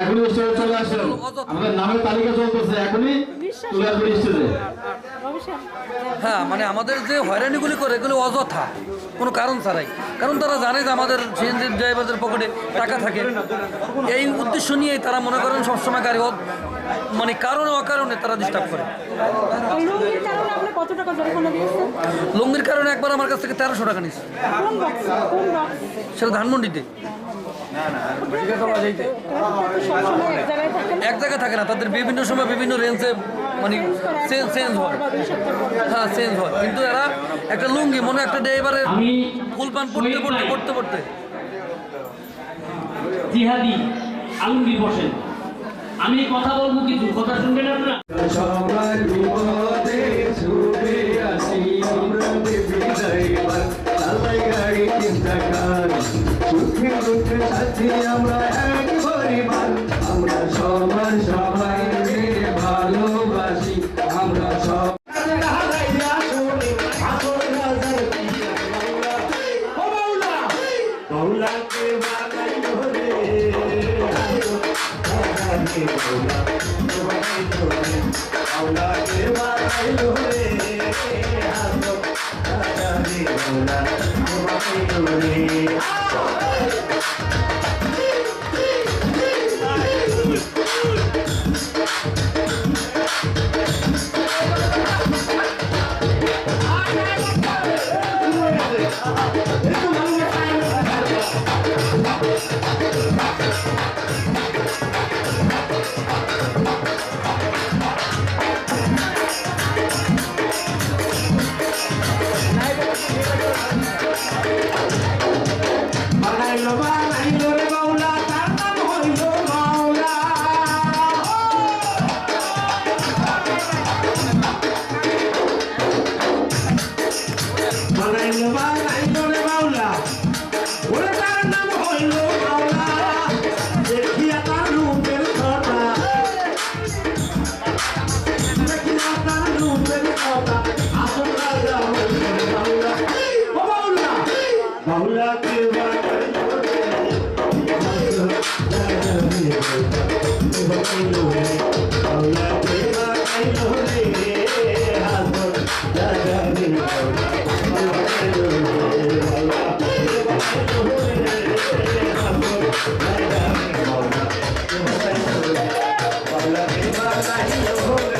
এখনই স্টেজে চলে আসেন আমাদের নামের তালিকা চলতেছে এখনই চলে আসবেন স্টেজে হ্যাঁ মানে আমাদের যে হয়রানিগুলি করে এগুলো অযথা। কোনো কারণ ছাড়াই। কারণ তারা জানে যে আমাদের সিএনজি ড্রাইভারদের পকেটে টাকা থাকে। এই উদ্দেশ্য নিয়েই তারা মনে করেন সবসময় গাড়ি অ- মানে কারণে অকারণে তারা ডিস্টার্ব করে। লুঙ্গির কারণে আপনি কত টাকা জরিমানা দিয়েছেন? লুঙ্গির কারণে একবার আমার কাছ থেকে তেরোশো টাকা নিচ্ছে সেটা ধানমন্ডিতে। এক জায়গায় থাকেন এক জায়গায় থাকে না তাদের বিভিন্ন সময় বিভিন্ন রেঞ্জে মানে চেঞ্জ চেঞ্জ হয়। হ্যাঁ চেঞ্জ হয়। কিন্তু এরা একটা লুঙ্গি মনে একটা ড্রাইভারের আমি ফুল পান পড়তে পড়তে পড়তে পড়তে। জিহাদি আলমগীর বসেন। আমি কথা বলব কিছু কথা শুনবেন আপনারা? সুখে দুঃখে আমরা এক পরিবার আমরা সবার সবাই মিলে ভালোবাসি আমরা সব মৌলাকে Ei! বানাইলো বানাইলো রে মাওলা। ওরে তার নাম হইল মাওলা। দেখিয়া তার রূপের কথা। দেখিয়া তার রূপের কথা। আসল রাজা হইল মাওলা। ও মাওলা। মাওলাকে বানাইলো রে? মাওলাকে बताइए